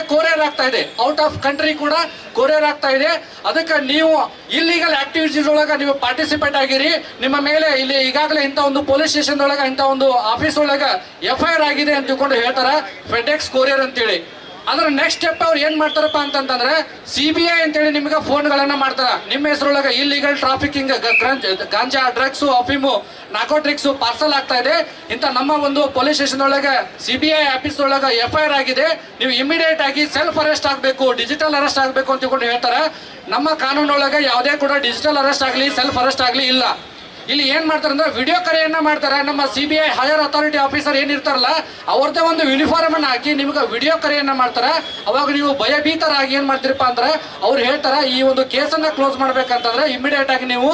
Courier ಆಗ್ತಾ ಇದೆ. Out of country ಕೂಡ ಕೊರಿಯರ್ ಆಗ್ತಾ ಇದೆ. ಅದಕ್ಕೆ ನೀವು ಇಲ್ಲಿಗಲ್ ಆಕ್ಟಿವಿಟೀಸ್ ಒಳಗೆ ನೀವು ಪಾರ್ಟಿಸಿಪೇಟ್ ಆಗಿರಿ. ನಿಮ್ಮ ಮೇಲೆ ಇಲ್ಲಿ ಈಗಾಗಲೇ ಇಂಥ ಒಂದು ಪೊಲೀಸ್ ಸ್ಟೇಷನ್ ಒಳಗೆ ಇಂಥ ಒಂದು ಆಫೀಸ್ ಒಳಗೆ ಎಫ್ ಆಗಿದೆ ಅಂತ ತಿಳ್ಕೊಂಡು ಹೇಳ್ತಾರ? ಫೆಡೆಕ್ಸ್ ಕೊರಿಯರ್ ಅಂತೇಳಿ. ಅದ್ರ ನೆಕ್ಸ್ಟ್ ಸ್ಟೆಪ್ ಅವ್ರು ಏನ್ ಮಾಡ್ತಾರಪ್ಪ ಅಂತಂದ್ರೆ ಸಿ ಬಿ ಐ ಅಂತೇಳಿ ನಿಮ್ಗೆ ಫೋನ್ಗಳನ್ನ ಮಾಡ್ತಾರ. ನಿಮ್ಮ ಹೆಸರೊಳಗೆ ಇಲ್ಲಿಗಲ್ ಟ್ರಾಫಿಕಿಂಗ್ ಗಾಂಜಾ ಡ್ರಗ್ಸ್ ಅಫೀಮು ನಾಕೋಟ್ರಿಕ್ಸ್ ಪಾರ್ಸಲ್ ಆಗ್ತಾ ಇದೆ. ಇಂತ ನಮ್ಮ ಒಂದು ಪೊಲೀಸ್ ಸ್ಟೇಷನ್ ಒಳಗೆ ಸಿ ಬಿ ಐ ಆಫೀಸ್ ಒಳಗೆ ಎಫ್ ಐ ಆರ್ ಆಗಿದೆ. ನೀವು ಇಮಿಡಿಯೇಟ್ ಆಗಿ ಸೆಲ್ಫ್ ಅರೆಸ್ಟ್ ಆಗಬೇಕು ಡಿಜಿಟಲ್ ಅರೆಸ್ಟ್ ಆಗಬೇಕು ಅಂತ ಹೇಳ್ತಾರೆ. ನಮ್ಮ ಕಾನೂನೊಳಗೆ ಯಾವುದೇ ಕೂಡ ಡಿಜಿಟಲ್ ಅರೆಸ್ಟ್ ಆಗಲಿ ಸೆಲ್ಫ್ ಅರೆಸ್ಟ್ ಆಗಲಿ ಇಲ್ಲ. ಇಲ್ಲಿ ಏನ್ ಮಾಡ್ತಾರೆ ಅಂದ್ರೆ ವಿಡಿಯೋ ಕರೆಯನ್ನ ಮಾಡ್ತಾರೆ. ನಮ್ಮ C B I higher authority officer ಏನಿರ್ತಾರಲ್ಲ ಅವ್ರದ್ದೇ ಒಂದು ಯೂನಿಫಾರ್ಮ್ ಅನ್ನ ಹಾಕಿ ನಿಮ್ಗೆ ವಿಡಿಯೋ ಕರೆಯನ್ನ ಮಾಡ್ತಾರೆ. ಅವಾಗ ನೀವು ಭಯಭೀತರಾಗಿ ಏನ್ ಮಾಡ್ತೀರಪ್ಪ ಅಂದ್ರೆ ಅವ್ರು ಹೇಳ್ತಾರೆ, ಈ ಒಂದು ಕೇಸನ್ನ ಕ್ಲೋಸ್ ಮಾಡ್ಬೇಕಂತಂದ್ರೆ ಇಮಿಡಿಯೇಟ್ ಆಗಿ ನೀವು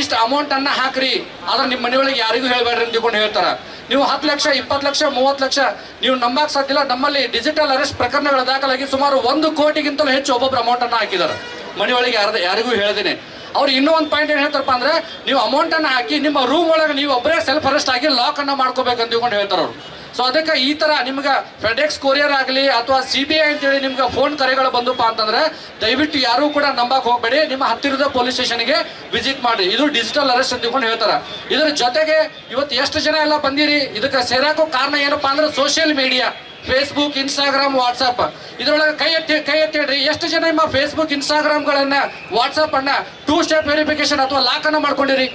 ಇಷ್ಟು ಅಮೌಂಟ್ ಅನ್ನ ಹಾಕ್ರಿ. ಆದ್ರೆ ನಿಮ್ಮ ಮನೆಯೊಳಗೆ ಯಾರಿಗೂ ಹೇಳ್ಬೇಡ್ರಿ ತಿಳ್ಕೊಂಡು ಹೇಳ್ತಾರ. ನೀವು ಹತ್ತು ಲಕ್ಷ, ಇಪ್ಪತ್ತು ಲಕ್ಷ, ಮೂವತ್ತು ಲಕ್ಷ ನೀವು ನಂಬಕ್ ಸಾಧ್ಯಲ್ಲ ನಮ್ಮಲ್ಲಿ ಡಿಜಿಟಲ್ ಅರೆಸ್ಟ್ ಪ್ರಕರಣಗಳ ದಾಖಲಾಗಿ ಸುಮಾರು ಒಂದು ಕೋಟಿಗಿಂತಲೂ ಹೆಚ್ಚು ಒಬ್ಬೊಬ್ರು ಅಮೌಂಟ್ ಅನ್ನ ಹಾಕಿದ್ದಾರೆ. ಮನೆಯೊಳಗೆ ಯಾರ್ದು ಯಾರಿಗೂ ಹೇಳ್ದೇನೆ. ಅವ್ರು ಇನ್ನೂ ಒಂದು ಪಾಯಿಂಟ್ ಏನು ಹೇಳ್ತಾರಪ್ಪ ಅಂದ್ರೆ, ನೀವು ಅಮೌಂಟ್ ಅನ್ನ ಹಾಕಿ ನಿಮ್ಮ ರೂಮ್ ಒಳಗೆ ನೀವು ಒಬ್ಬರೇ ಸೆಲ್ಫ್ ಅರೆಸ್ಟ್ ಆಗಿ ಲಾಕ್ ಅನ್ನ ಮಾಡ್ಕೋಬೇಕಂತ ತಿಳ್ಕೊಂಡು ಹೇಳ್ತಾರ ಅವ್ರು. ಸೊ ಅದಕ್ಕೆ ಈ ತರ ನಿಮ್ಗೆ ಫೆಡೆಕ್ಸ್ ಕೊರಿಯರ್ ಆಗಲಿ ಅಥವಾ ಸಿ ಬಿ ಐ ಅಂತೇಳಿ ನಿಮ್ಗೆ ಫೋನ್ ಕರೆಗಳು ಬಂದಪ್ಪ ಅಂತಂದ್ರೆ, ದಯವಿಟ್ಟು ಯಾರು ಕೂಡ ನಂಬಕ್ ಹೋಗ್ಬೇಡಿ, ನಿಮ್ಮ ಹತ್ತಿರದ ಪೊಲೀಸ್ ಸ್ಟೇಷನ್ಗೆ ವಿಸಿಟ್ ಮಾಡಿ ಇದು ಡಿಜಿಟಲ್ ಅರೆಸ್ಟ್ ಅಂತ ತಿಳ್ಕೊಂಡು ಹೇಳ್ತಾರ. ಇದ್ರ ಜೊತೆಗೆ ಇವತ್ತು ಎಷ್ಟು ಜನ ಎಲ್ಲ ಬಂದಿರಿ? ಇದಕ್ಕೆ ಸೇರಾಕೋ ಕಾರಣ ಏನಪ್ಪಾ ಅಂದ್ರೆ social media Facebook Instagram WhatsApp ಇದರೊಳಗೆ ಕೈ ಎತ್ತಿ ಕೈ ಎತ್ತಿ ಹೇಳ್ರಿ, ಎಷ್ಟು ಜನ ನಿಮ್ಮ ಫೇಸ್ಬುಕ್ ಇನ್ಸ್ಟಾಗ್ರಾಮ್ಗಳನ್ನ ವಾಟ್ಸಪ್ ಅನ್ನ ಟೂ ಸ್ಟೆಪ್ ವೆರಿಫಿಕೇಶನ್ ಅಥವಾ ಲಾಕ್ ಅನ್ನ ಮಾಡ್ಕೊಂಡಿರಿ?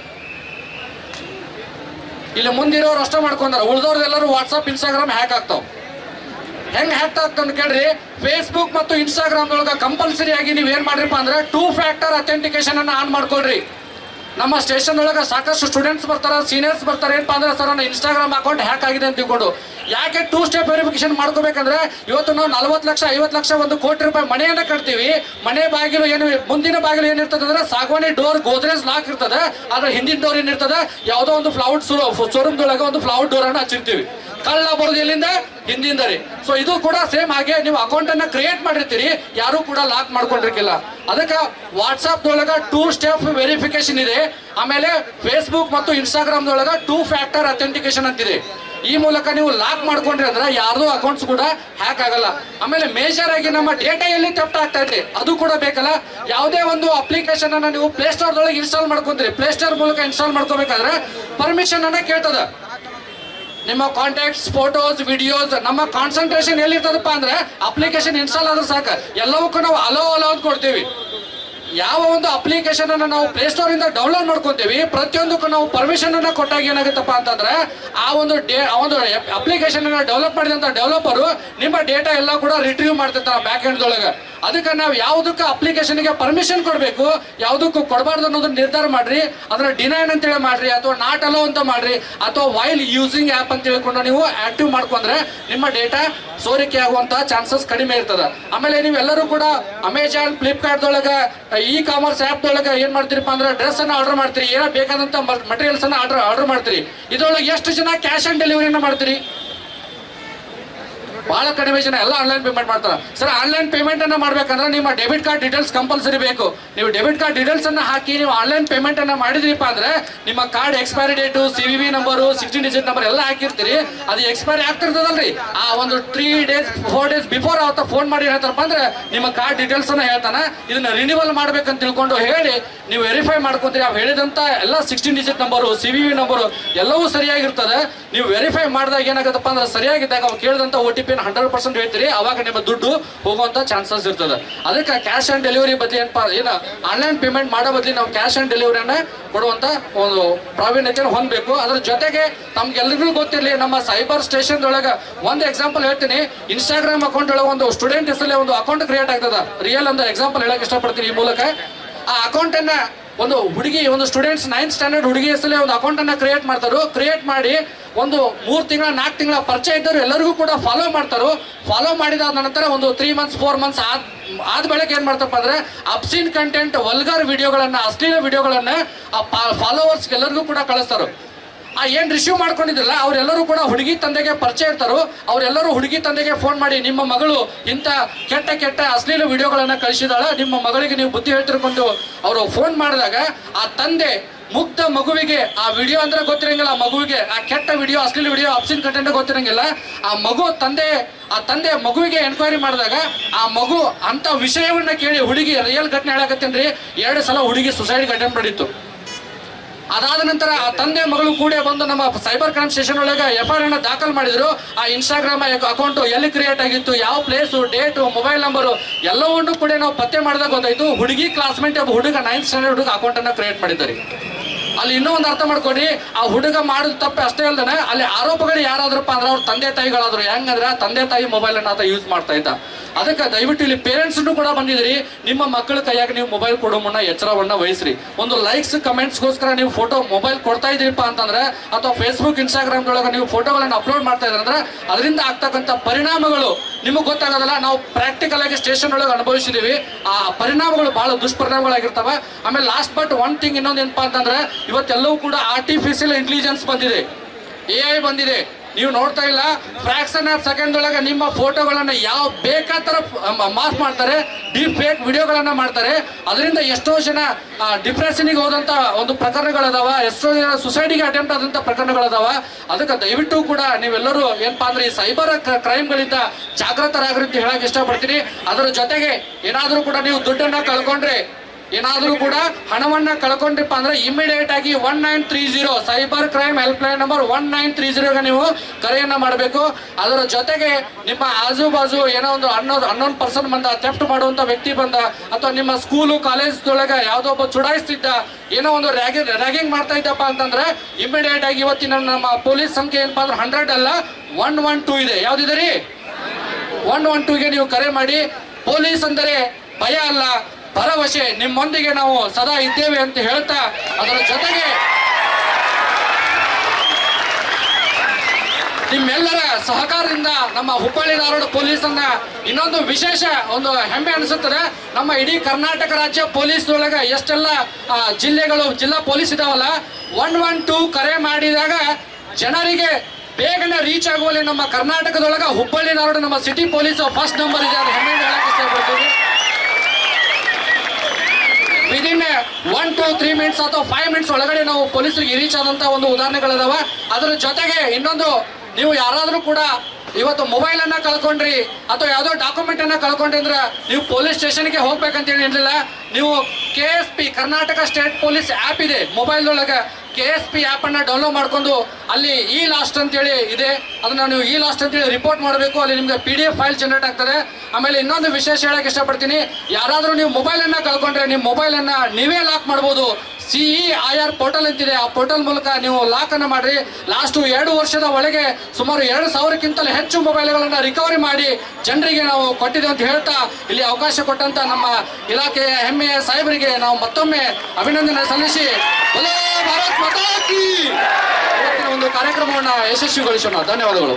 ಇಲ್ಲಿ ಮುಂದಿರೋರು ಅಷ್ಟೇ ಮಾಡ್ಕೊಂಡಾರ. ಉಳಿದವ್ರದೆಲ್ಲರೂ ವಾಟ್ಸಪ್ ಇನ್ಸ್ಟಾಗ್ರಾಮ್ ಹ್ಯಾಕ್ ಆಗ್ತಾವ. ಹೆಂಗ್ ಹ್ಯಾಕ್ ಆಗ್ತಾವ ಕೇಳ್ರಿ ಫೇಸ್ಬುಕ್ ಮತ್ತು ಇನ್ಸ್ಟಾಗ್ರಾಮ್ ಒಳಗ ಕಂಪಲ್ಸರಿ ಆಗಿ ನೀವ್ ಏನ್ ಮಾಡ್ರಿಪ್ಪ ಅಂದ್ರೆ ಟೂ ಫ್ಯಾಕ್ಟರ್ ಅಥೆಂಟಿಕೇಶನ್ ಅನ್ನ ಆನ್ ಮಾಡ್ಕೊಳ್ರಿ. ನಮ್ಮ ಸ್ಟೇಷನ್ ಒಳಗ ಸಾಕಷ್ಟು ಸ್ಟೂಡೆಂಟ್ಸ್ ಬರ್ತಾರೆ ಸೀನಿಯರ್ಸ್ ಬರ್ತಾರೆ. ಏನಪ್ಪ ಅಂದ್ರೆ ಸರ್, ನನ್ನ ಇನ್ಸ್ಟಾಗ್ರಾಮ್ ಅಕೌಂಟ್ ಹ್ಯಾಕ್ ಆಗಿದೆ ಅಂತ ತಿಳ್ಕೊಂಡು. ಯಾಕೆ ಟೂ ಸ್ಟೆಪ್ ವೆರಿಫಿಕೇಶನ್ ಮಾಡ್ಕೋಬೇಕಂದ್ರೆ ಇವತ್ತು ನಾವು ನಲ್ವತ್ತು ಲಕ್ಷ, ಐವತ್ತು ಲಕ್ಷ ಒಂದು ಕೋಟಿ ರೂಪಾಯಿ ಮನೆಯನ್ನ ಕಟ್ತೀವಿ. ಮನೆ ಬಾಗಿಲು ಏನು, ಮುಂದಿನ ಬಾಗಿಲು ಏನಿರ್ತದೆ ಅಂದ್ರೆ ಸಾಗವಾನಿ ಡೋರ್ ಗೋದ್ರೇಜ್ ಲಾಕ್ ಇರ್ತದೆ. ಆದ್ರೆ ಹಿಂದಿನ ಡೋರ್ ಏನಿರ್ತದೆ ಯಾವುದೋ ಒಂದು ಫ್ಲೌಡ್ ಶೋರೂಮ್ ಒಳಗೆ ಒಂದು ಫ್ಲೌಡ್ ಡೋರ್ ಅನ್ನ ಹಚ್ಚಿರ್ತೀವಿ. ಕಳ್ಳ ಬರೋದು ಎಲ್ಲಿಂದ? ಹಿಂದಿಂದ ರೀ. ಸೊ ಇದು ಕೂಡ ಸೇಮ್ ಹಾಗೆ ನೀವು ಅಕೌಂಟ್ ಅನ್ನ ಕ್ರಿಯೇಟ್ ಮಾಡಿರ್ತೀರಿ. ಯಾರು ಕೂಡ ಲಾಕ್ ಮಾಡ್ಕೊಂಡಿರ್ಕಿಲ್ಲ. ಅದಕ್ಕೆ ವಾಟ್ಸ್ಆಪ್ ದೊಳಗ ಟೂ ಸ್ಟೆಪ್ ವೆರಿಫಿಕೇಶನ್ ಇದೆ. ಆಮೇಲೆ ಫೇಸ್ಬುಕ್ ಮತ್ತು ಇನ್ಸ್ಟಾಗ್ರಾಮ್ ದೊಳಗ ಟೂ ಫ್ಯಾಕ್ಟರ್ ಅಥೆಂಟಿಕೇಶನ್ ಅಂತಿದೆ. ಈ ಮೂಲಕ ನೀವು ಲಾಕ್ ಮಾಡ್ಕೊಂಡ್ರಿ ಅಂದ್ರೆ ಯಾರ್ದು ಅಕೌಂಟ್ಸ್ ಕೂಡ ಹ್ಯಾಕ್ ಆಗಲ್ಲ. ಆಮೇಲೆ ಮೇಜರ್ ಆಗಿ ನಮ್ಮ ಡೇಟಾ ಎಲ್ಲಿ ತಪ್ಪ ಆಗ್ತಾ ಇದೆ, ಅದು ಕೂಡ ಬೇಕಲ್ಲ. ಯಾವುದೇ ಒಂದು ಅಪ್ಲಿಕೇಶನ್ ಅನ್ನ ನೀವು ಪ್ಲೇ ಸ್ಟೋರ್ ದೊಳಗೆ ಇನ್ಸ್ಟಾಲ್ ಮಾಡ್ಕೊಂತೀರಿ ಪ್ಲೇ ಸ್ಟೋರ್ ಮೂಲಕ ಇನ್ಸ್ಟಾಲ್ ಮಾಡ್ಕೋಬೇಕಾದ್ರೆ ಪರ್ಮಿಷನ್ ಅನ್ನ ಕೇಳ್ತದ. ನಿಮ್ಮ ಕಾಂಟ್ಯಾಕ್ಟ್ಸ್ ಫೋಟೋಸ್ ವಿಡಿಯೋಸ್ ನಮ್ಮ ಕಾನ್ಸಂಟ್ರೇಷನ್ ಎಲ್ಲಿರ್ತದಪ್ಪ ಅಂದ್ರೆ ಅಪ್ಲಿಕೇಶನ್ ಇನ್ಸ್ಟಾಲ್ ಆದ್ರೆ ಸಾಕು. ಎಲ್ಲವಕ್ಕೂ ನಾವು ಅಲೋ ಅಲೋ ಅಂತ ಕೊಡ್ತೀವಿ. ಯಾವ ಒಂದು ಅಪ್ಲಿಕೇಶನ್ ಅನ್ನ ನಾವು ಪ್ಲೇ ಸ್ಟೋರ್ ಇಂದ ಡೌನ್ಲೋಡ್ ಮಾಡ್ಕೊಂತೀವಿ, ಪ್ರತಿಯೊಂದಕ್ಕೂ ನಾವು ಪರ್ಮಿಷನ್ ಅನ್ನ ಕೊಟ್ಟಾಗ ಏನಾಗುತ್ತಪ್ಪ ಅಂತಂದ್ರೆ ಆ ಒಂದು ಡೇ, ಆ ಒಂದು ಅಪ್ಲಿಕೇಶನ್ ಅನ್ನ ಡೆವಲಪ್ ಮಾಡಿದಂತ ಡೆವಲಪರು ನಿಮ್ಮ ಡೇಟಾ ಎಲ್ಲ ಕೂಡ ರಿಟ್ರೀವ್ ಮಾಡ್ತಿರ್ತಾರೆ ಬ್ಯಾಕ್ ಎಂಡ್ ಅದಕ್ಕೆ ನಾವು ಯಾವುದಕ್ಕೆ ಅಪ್ಲಿಕೇಶನ್ಗೆ ಪರ್ಮಿಷನ್ ಕೊಡಬೇಕು. ಯಾವುದಕ್ಕೂ ಕೊಡಬಾರ್ದು ಅನ್ನೋದನ್ನ ನಿರ್ಧಾರ ಮಾಡ್ರಿ. ಅದನ್ನ ಡಿನೈನ್ ಅಂತೇಳಿ ಮಾಡ್ರಿ, ಅಥವಾ ನಾಟ್ ಅಲೋ ಅಂತ ಮಾಡ್ರಿ, ಅಥವಾ ವೈಲ್ ಯೂಸಿಂಗ್ ಆ್ಯಪ್ ಅಂತ ಹೇಳ್ಕೊಂಡು ನೀವು ಆಕ್ಟಿವ್ ಮಾಡ್ಕೊಂಡ್ರೆ ನಿಮ್ಮ ಡೇಟಾ ಸೋರಿಕೆ ಆಗುವಂತಹ ಚಾನ್ಸಸ್ ಕಡಿಮೆ ಇರ್ತದೆ. ಆಮೇಲೆ ನೀವೆಲ್ಲರೂ ಕೂಡ ಅಮೆಜಾನ್ ಫ್ಲಿಪ್ಕಾರ್ಟ್ದೊಳಗೆ ಇ ಕಾಮರ್ಸ್ ಆ್ಯಪ್ದೊಳಗೆ ಏನು ಮಾಡ್ತೀರಪ್ಪ ಅಂದ್ರೆ ಡ್ರೆಸ್ ಅನ್ನ ಆರ್ಡರ್ ಮಾಡ್ತೀರಿ. ಏನೋ ಬೇಕಾದಂತ ಮಟೀರಿಯಲ್ಸ್ ಅನ್ನ ಆರ್ಡರ್ ಆರ್ಡರ್ ಮಾಡ್ತೀರಿ. ಇದ್ರೊಳಗೆ ಎಷ್ಟು ಜನ ಕ್ಯಾಶ್ ಆನ್ ಡೆಲಿವರಿನ ಮಾಡ್ತೀರಿ? ಬಹಳ ಕಡಿಮೆ ಜನ ಎಲ್ಲ ಆನ್ಲೈನ್ ಪೇಮೆಂಟ್ ಮಾಡ್ತಾರೆ. ಸರ್ ಆನ್ಲೈನ್ ಪೇಮೆಂಟ್ ಅನ್ನ ಮಾಡ್ಬೇಕಂದ್ರೆ ನಿಮ್ಮ ಡೆಬಿಟ್ ಕಾರ್ಡ್ ಡೀಟೇಲ್ಸ್ ಕಂಪಲ್ಸರಿ ಬೇಕು. ನೀವು ಡೆಬಿಟ್ ಕಾರ್ಡ್ ಡೀಟೇಲ್ಸ್ ಅನ್ನ ಹಾಕಿ ನೀವು ಆನ್ಲೈನ್ ಪೇಮೆಂಟ್ ಅನ್ನ ಮಾಡಿದ್ರಿಪ್ಪ ಅಂದ್ರೆ ನಿಮ್ಮ card expiry date C V number sixteen digit number ಎಲ್ಲ ಹಾಕಿರ್ತೀರಿ. ಅದು ಎಕ್ಸ್ಪೈರಿ ಆಗ್ತಿರ್ತದಲ್ರಿ. ಆ ಒಂದು three days four days before ಅವತ್ತ ಫೋನ್ ಮಾಡಿ ಹೇಳ್ತಾರಪ್ಪ ಅಂದ್ರೆ ನಿಮ್ಮ ಕಾರ್ಡ್ ಡೀಟೇಲ್ಸ್ ಅನ್ನ ಹೇಳ್ತಾನೆ. ಇದನ್ನ ರಿನಿವಲ್ ಮಾಡ್ಬೇಕಂತ ತಿಳ್ಕೊಂಡು ಹೇಳಿ ನೀವು ವೆರಿಫೈ ಮಾಡ್ಕೊಂತೀರಿ. ಅವ್ರು ಹೇಳಿದಂತ ಎಲ್ಲ sixteen digit number C V number ಎಲ್ಲವೂ ಸರಿಯಾಗಿರ್ತದೆ. ನೀವು ವೆರಿಫೈ ಮಾಡಿದಾಗ ಏನಾಗತ್ತಪ್ಪ ಅಂದ್ರೆ ಸರಿಯಾಗಿದ್ದಾಗ ಅವ್ರು ಕೇಳಿದಂತ O T P hundred percent ಹೇಳ್ತೀರಿ? ಅವಾಗ ನಿಮ್ಮ ದುಡ್ಡು ಹೋಗುವಂತ ಚಾನ್ಸಸ್ ಇರ್ತದೆ. ಅದಕ್ಕೆ ಕ್ಯಾಶ್ ಆನ್ ಡೆಲಿವರಿ ಬದಲಿ ಏನಪ್ಪ ಏನು ಆನ್ಲೈನ್ ಪೇಮೆಂಟ್ ಮಾಡೋ ಬದಲಿ ನಾವು ಕ್ಯಾಶ್ ಆನ್ ಡೆಲಿವರಿಯನ್ನ ಕೊಡುವಂತ ಒಂದು ಪ್ರಾವೀಣ್ಯತೆಯನ್ನು ಹೊಂದಬೇಕು. ಅದ್ರ ಜೊತೆಗೆ ತಮ್ಗೆಲ್ರಿಗೂ ಗೊತ್ತಿರಲಿ, ನಮ್ಮ ಸೈಬರ್ ಸ್ಟೇಷನ್ ಒಳಗೆ ಒಂದು ಎಕ್ಸಾಂಪಲ್ ಹೇಳ್ತೀನಿ. ಇನ್ಸ್ಟಾಗ್ರಾಮ್ ಅಕೌಂಟ್ ಒಳಗೆ ಒಂದು ಸ್ಟೂಡೆಂಟ್ ಹೆಸರಲ್ಲಿ ಒಂದು ಅಕೌಂಟ್ ಕ್ರಿಯೇಟ್ ಆಗ್ತದ. ರಿಯಲ್ ಒಂದು ಎಕ್ಸಾಂಪಲ್ ಹೇಳಕ್ ಇಷ್ಟಪಡ್ತೀನಿ ಈ ಮೂಲಕ. ಆ ಅಕೌಂಟ್ ಒಂದು ಹುಡುಗಿ, ಒಂದು ಸ್ಟೂಡೆಂಟ್ಸ್ ನೈನ್ತ್ ಸ್ಟ್ಯಾಂಡರ್ಡ್ ಹುಡುಗಿ ಹೆಸರಲ್ಲಿ ಒಂದು ಅಕೌಂಟ್ ಅನ್ನ ಕ್ರಿಯೇಟ್ ಮಾಡ್ತಾರೋ. ಕ್ರಿಯೇಟ್ ಮಾಡಿ ಒಂದು ಮೂರು ತಿಂಗಳ ನಾಲ್ಕು ತಿಂಗಳ ಪರಿಚಯ ಇದ್ದವರು ಎಲ್ಲರಿಗೂ ಕೂಡ ಫಾಲೋ ಮಾಡ್ತಾರೋ. ಫಾಲೋ ಮಾಡಿದ ನಂತರ ಒಂದು ತ್ರೀ ಮಂತ್ಸ್ ಫೋರ್ ಮಂತ್ಸ್ ಆದ ಆದ ಬೆಳಗ್ಗೆ ಏನು ಮಾಡ್ತಪ್ಪ ಅಂದ್ರೆ ಅಬ್ಸಿನ್ ಕಂಟೆಂಟ್ ವಲ್ಗರ್ ವಿಡಿಯೋಗಳನ್ನು ಅಶ್ಲೀಲ ವಿಡಿಯೋಗಳನ್ನು ಆ ಫಾಲೋವರ್ಸ್ ಎಲ್ಲರಿಗೂ ಕೂಡ ಕಳಿಸ್ತಾರೋ. ಆ ಏನ್ ರಿಸೀವ್ ಮಾಡ್ಕೊಂಡಿದ್ರಲ್ಲ, ಅವರೆಲ್ಲರೂ ಕೂಡ ಹುಡುಗಿ ತಂದೆಗೆ ಪರಿಚಯ ಇರ್ತಾರೋ. ಅವರೆಲ್ಲರೂ ಹುಡುಗಿ ತಂದೆಗೆ ಫೋನ್ ಮಾಡಿ, ನಿಮ್ಮ ಮಗಳು ಇಂಥ ಕೆಟ್ಟ ಕೆಟ್ಟ ಅಶ್ಲೀಲ ವಿಡಿಯೋಗಳನ್ನ ಕಳಿಸಿದಾಳ, ನಿಮ್ಮ ಮಗಳಿಗೆ ನೀವು ಬುದ್ಧಿ ಹೇಳ್ತಿರ್ಕೊಂಡು ಅವರು ಫೋನ್ ಮಾಡಿದಾಗ, ಆ ತಂದೆ ಮುಕ್ತ ಮಗುವಿಗೆ ಆ ವಿಡಿಯೋ ಅಂದ್ರೆ ಗೊತ್ತಿರಂಗಿಲ್ಲ, ಆ ಮಗುವಿಗೆ ಆ ಕೆಟ್ಟ ವಿಡಿಯೋ, ಅಶ್ಲೀಲ ವಿಡಿಯೋ ಅಪ್ಸಿನ್ ಕಂಟೆಂಟ್ ಗೊತ್ತಿರಂಗಿಲ್ಲ. ಆ ಮಗು ತಂದೆ, ಆ ತಂದೆ ಮಗುವಿಗೆ ಎನ್ಕ್ವೈರಿ ಮಾಡಿದಾಗ, ಆ ಮಗು ಅಂತ ವಿಷಯವನ್ನ ಕೇಳಿ, ಹುಡುಗಿ ರಿಯಲ್ ಘಟನೆ ಹೇಳಕತ್ತೇನ್ರಿ ಎರಡು ಸಲ ಹುಡುಗಿ ಸುಸೈಡ್ ಅಟೆಂಪ್ಟ್ ಮಾಡಿತ್ತು. ಅದಾದ ನಂತರ ಆ ತಂದೆ ಮಗಳು ಕೂಡ ಬಂದು ನಮ್ಮ ಸೈಬರ್ ಕ್ರೈಮ್ ಸ್ಟೇಷನ್ ಒಳಗೆ ಎಫ್ ಆರ್ ದಾಖಲು ಮಾಡಿದ್ರು. ಆ ಇನ್ಸ್ಟಾಗ್ರಾಮ್ ಅಕೌಂಟ್ ಎಲ್ಲಿ ಕ್ರಿಯೇಟ್ ಆಗಿತ್ತು, ಯಾವ ಪ್ಲೇಸು ಡೇಟು ಮೊಬೈಲ್ ನಂಬರು ಎಲ್ಲವನ್ನೂ ಕೂಡ ನಾವು ಪತ್ತೆ ಮಾಡಿದಾಗ ಗೊತ್ತಾಯ್ತು, ಹುಡುಗಿ ಕ್ಲಾಸ್ಮೇಟ್ ಒಬ್ಬ ಹುಡುಗ ನೈನ್ತ್ ಸ್ಟ್ಯಾಂಡರ್ಡ್ ಹುಡುಗ ಅಕೌಂಟ್ ಅನ್ನ ಕ್ರಿಯೇಟ್ ಮಾಡಿದ್ದಾರೆ. ಅಲ್ಲಿ ಇನ್ನೂ ಒಂದು ಅರ್ಥ ಮಾಡ್ಕೊಡಿ, ಆ ಹುಡುಗ ಮಾಡಿದ ತಪ್ಪು ಅಷ್ಟೇ ಅಲ್ಲದೆ ಅಲ್ಲಿ ಆರೋಪಗಳು ಯಾರಾದ್ರಪ್ಪ ಅಂದ್ರೆ ಅವ್ರ ತಂದೆ ತಾಯಿಗಳಾದ್ರು, ಹೆಂಗಂದ್ರೆ ತಂದೆ ತಾಯಿ ಮೊಬೈಲ್ ಅನ್ನ ಯೂಸ್ ಮಾಡ್ತಾ ಇದ್ದ. ಅದಕ್ಕೆ ದಯವಿಟ್ಟು ಇಲ್ಲಿ ಪೇರೆಂಟ್ಸ್ ಕೂಡ ಬಂದಿದ್ರಿ ನಿಮ್ಮ ಮಕ್ಕಳ ಕೈಯಾಗ ನೀವು ಮೊಬೈಲ್ ಕೊಡೋ ಮುನ್ನ ಎಚ್ಚರವನ್ನ ವಹಿಸ್ರಿ. ಒಂದು ಲೈಕ್ಸ್ ಕಮೆಂಟ್ಸ್ಗೋಸ್ಕರ ನೀವು ಫೋಟೋ ಮೊಬೈಲ್ ಕೊಡ್ತಾ ಇದ್ದೀರಪ್ಪ ಅಂತಂದ್ರೆ, ಅಥವಾ ಫೇಸ್ಬುಕ್ ಇನ್ಸ್ಟಾಗ್ರಾಮ್ ಒಳಗೆ ನೀವು ಫೋಟೋಗಳನ್ನು ಅಪ್ಲೋಡ್ ಮಾಡ್ತಾ ಇದ್ರಂದ್ರೆ ಅದರಿಂದ ಆಗ್ತಕ್ಕಂಥ ಪರಿಣಾಮಗಳು ನಿಮಗೆ ಗೊತ್ತಾಗೋದಲ್ಲ, ನಾವು ಪ್ರಾಕ್ಟಿಕಲ್ ಆಗಿ ಸ್ಟೇಷನ್ ಒಳಗೆ ಅನುಭವಿಸಿದೀವಿ. ಆ ಪರಿಣಾಮಗಳು ಬಹಳ ದುಷ್ಪರಿಣಾಮಗಳಾಗಿರ್ತವೆ. ಆಮೇಲೆ ಲಾಸ್ಟ್ ಬಟ್ ಒನ್ ಥಿಂಗ್ ಇನ್ನೊಂದು ಏನಪ್ಪಾ ಅಂತಂದ್ರೆ ಇವತ್ತೆಲ್ಲವೂ ಕೂಡ ಆರ್ಟಿಫಿಷಿಯಲ್ ಇಂಟೆಲಿಜೆನ್ಸ್ ಬಂದಿದೆ. ಎ ಐ ಬಂದಿದೆ. ನೀವು ನೋಡ್ತಾ ಇಲ್ಲ ಫ್ರಾಕ್ಷನ್ ಆಫ್ ಸೆಕೆಂಡ್ ಒಳಗೆ ನಿಮ್ಮ ಫೋಟೋಗಳನ್ನ ಯಾವ ಬೇಕಾತರ ಮಾಸ್ ಮಾಡ್ತಾರೆ ಡೀಪ್ ಫೇಕ್ ವಿಡಿಯೋಗಳನ್ನ ಮಾಡ್ತಾರೆ. ಅದರಿಂದ ಎಷ್ಟೋ ಜನ ಡಿಪ್ರೆಷನ್ಗೆ ಹೋದಂತ ಒಂದು ಪ್ರಕರಣಗಳದಾವ, ಎಷ್ಟೋ ಜನ ಸುಸೈಡಿಗೆ ಅಟೆಂಪ್ಟ್ ಆದಂತ ಪ್ರಕರಣಗಳದಾವ. ಅದಕ್ಕೆ ದಯವಿಟ್ಟು ಕೂಡ ನೀವೆಲ್ಲರೂ ಏನಪ್ಪಾ ಅಂದ್ರೆ ಈ ಸೈಬರ್ ಕ್ರೈಮ್ಗಳಿಂದ ಜಾಗೃತರಾಗ್ರಿ ಅಂತ ಹೇಳಕ್ ಇಷ್ಟಪಡ್ತೀನಿ. ಅದರ ಜೊತೆಗೆ ಏನಾದರೂ ಕೂಡ ನೀವು ದುಡ್ಡನ್ನ ಕಳ್ಕೊಂಡ್ರೆ ಏನಾದ್ರೂ ಕೂಡ ಹಣವನ್ನ ಕಳ್ಕೊಂಡ್ರಿಪ್ಪ ಅಂದ್ರೆ ಇಮಿಡಿಯೇಟ್ ಆಗಿ one nine three zero cyber crime help line number one nine three ಜೀರೋಗೆ ನೀವು ಕರೆಯನ್ನ ಮಾಡಬೇಕು. ಅದರ ಜೊತೆಗೆ ನಿಮ್ಮ ಆಜು ಬಾಜು ಏನೋ ಒಂದು ಹನ್ನೊಂದು ಅನ್ನೋನ್ ಪರ್ಸನ್ ಬಂದ ಥೆಫ್ಟ್ ಮಾಡುವಂತ ವ್ಯಕ್ತಿ ಬಂದ, ಅಥವಾ ನಿಮ್ಮ ಸ್ಕೂಲು ಕಾಲೇಜ್ದೊಳಗೆ ಯಾವುದೋ ಒಬ್ಬ ಚುಡಾಯಿಸ್ತಿದ್ದ, ಏನೋ ಒಂದು ರ್ಯಾಗಿ ರ್ಯಾಗಿಂಗ್ ಮಾಡ್ತಾ ಇದ್ದಪ್ಪ ಅಂತಂದ್ರೆ ಇಮಿಡಿಯೇಟ್ ಆಗಿ ಇವತ್ತಿನ ನಮ್ಮ ಪೊಲೀಸ್ ಸಂಖ್ಯೆ ಏನಪ್ಪಾ ಅಂದ್ರೆ ಹಂಡ್ರೆಡ್ ಅಲ್ಲ ಒನ್ ಒನ್ ಟೂ ಇದೆ. ಯಾವ್ದಿದೆ ರೀ? ಒನ್ ಒನ್ ಟೂಗೆ ನೀವು ಕರೆ ಮಾಡಿ. ಪೊಲೀಸ್ ಅಂದರೆ ಭಯ ಅಲ್ಲ. ಭರವಸೆ, ನಿಮ್ಮೊಂದಿಗೆ ನಾವು ಸದಾ ಇದ್ದೇವೆ ಅಂತ ಹೇಳ್ತಾ ಅದರ ಜೊತೆಗೆ ನಿಮ್ಮೆಲ್ಲರ ಸಹಕಾರದಿಂದ ನಮ್ಮ ಹುಬ್ಬಳ್ಳಿ ಧಾರವಾಡ ಪೊಲೀಸನ್ನ ಇನ್ನೊಂದು ವಿಶೇಷ ಒಂದು ಹೆಮ್ಮೆ ಅನಿಸುತ್ತದೆ. ನಮ್ಮ ಇಡೀ ಕರ್ನಾಟಕ ರಾಜ್ಯ ಪೊಲೀಸ್ ಒಳಗ ಎಷ್ಟೆಲ್ಲ ಜಿಲ್ಲೆಗಳು, ಜಿಲ್ಲಾ ಪೊಲೀಸ್ ಇದಾವಲ್ಲ, ಒನ್ ಒನ್ ಟೂ ಕರೆ ಮಾಡಿದಾಗ ಜನರಿಗೆ ಬೇಗನೆ ರೀಚ್ ಆಗುವಲ್ಲಿ ನಮ್ಮ ಕರ್ನಾಟಕದೊಳಗ ಹುಬ್ಬಳ್ಳಿ ಧಾರವಾಡ ನಮ್ಮ ಸಿಟಿ ಪೊಲೀಸ್ ಫಸ್ಟ್ ನಂಬರ್ ಇದೆ ಅದು ಹೆಮ್ಮೆ ಹೇಳಕ್ಕೆ ಇಷ್ಟಪಡ್ತೀವಿ within one two three minutes ಅಥವಾ ಫೈವ್ ಮಿನಿಟ್ಸ್ ಒಳಗಡೆ ನಾವು ಪೊಲೀಸರಿಗೆ ರೀಚ್ ಆದಂತ ಒಂದು ಉದಾಹರಣೆಗಳಿದಾವ. ಅದರ ಜೊತೆಗೆ ಇನ್ನೊಂದು, ನೀವು ಯಾರಾದರೂ ಕೂಡ ಇವತ್ತು ಮೊಬೈಲ್ ಅನ್ನ ಕಳ್ಕೊಂಡ್ರಿ ಅಥವಾ ಯಾವುದೋ ಡಾಕ್ಯುಮೆಂಟ್ ಅನ್ನ ಕಳ್ಕೊಂಡ್ರಿ ಅಂದ್ರೆ ನೀವು ಪೊಲೀಸ್ ಸ್ಟೇಷನ್ಗೆ ಹೋಗ್ಬೇಕಂತ ಹೇಳಿ ನೀವು K S P Karnataka state police app ಇದೆ ಮೊಬೈಲ್ ಒಳಗೆ ಕೆ ಎಸ್ ಪಿ ಆ್ಯಪ್ ಅನ್ನ ಡೌನ್ಲೋಡ್ ಮಾಡಿಕೊಂಡು ಅಲ್ಲಿ ಇ ಲಾಸ್ಟ್ ಅಂತೇಳಿ ಇದೆ. ಅದನ್ನ ನೀವು ಇ ಲಾಸ್ಟ್ ಅಂತೇಳಿ ರಿಪೋರ್ಟ್ ಮಾಡಬೇಕು. ಅಲ್ಲಿ ನಿಮಗೆ P D F file generate ಆಗ್ತದೆ. ಆಮೇಲೆ ಇನ್ನೊಂದು ವಿಶೇಷ ಹೇಳಕ್ಕೆ ಇಷ್ಟಪಡ್ತೀನಿ. ಯಾರಾದರೂ ನೀವು ಮೊಬೈಲನ್ನು ಕಳ್ಕೊಂಡ್ರೆ ನಿಮ್ಮ ಮೊಬೈಲನ್ನು ನೀವೇ ಲಾಕ್ ಮಾಡ್ಬೋದು. ಸಿಇ ಐ ಆರ್ ಪೋರ್ಟಲ್ ಅಂತಿದೆ. ಆ ಪೋರ್ಟಲ್ ಮೂಲಕ ನೀವು ಲಾಕ್ ಅನ್ನ ಮಾಡಿ ಲಾಸ್ಟ್ ಎರಡು ವರ್ಷದ ಒಳಗೆ ಸುಮಾರು ಎರಡು ಸಾವಿರಕ್ಕಿಂತಲೂ ಹೆಚ್ಚು ಮೊಬೈಲ್ಗಳನ್ನು ರಿಕವರಿ ಮಾಡಿ ಜನರಿಗೆ ನಾವು ಕೊಟ್ಟಿದೆ ಅಂತ ಹೇಳ್ತಾ ಇಲ್ಲಿ ಅವಕಾಶ ಕೊಟ್ಟಂತ ನಮ್ಮ ಇಲಾಖೆಯ ಹೆಮ್ಮೆಯ ಸಾಹೇಬರಿಗೆ ನಾವು ಮತ್ತೊಮ್ಮೆ ಅಭಿನಂದನೆ ಸಲ್ಲಿಸಿ. ಭಾರತ್ ಮಾತಾ ಕೀ! ಇವತ್ತಿನ ಒಂದು ಕಾರ್ಯಕ್ರಮವನ್ನ ಯಶಸ್ವಿಗೊಳಿಸೋಣ. ಧನ್ಯವಾದಗಳು.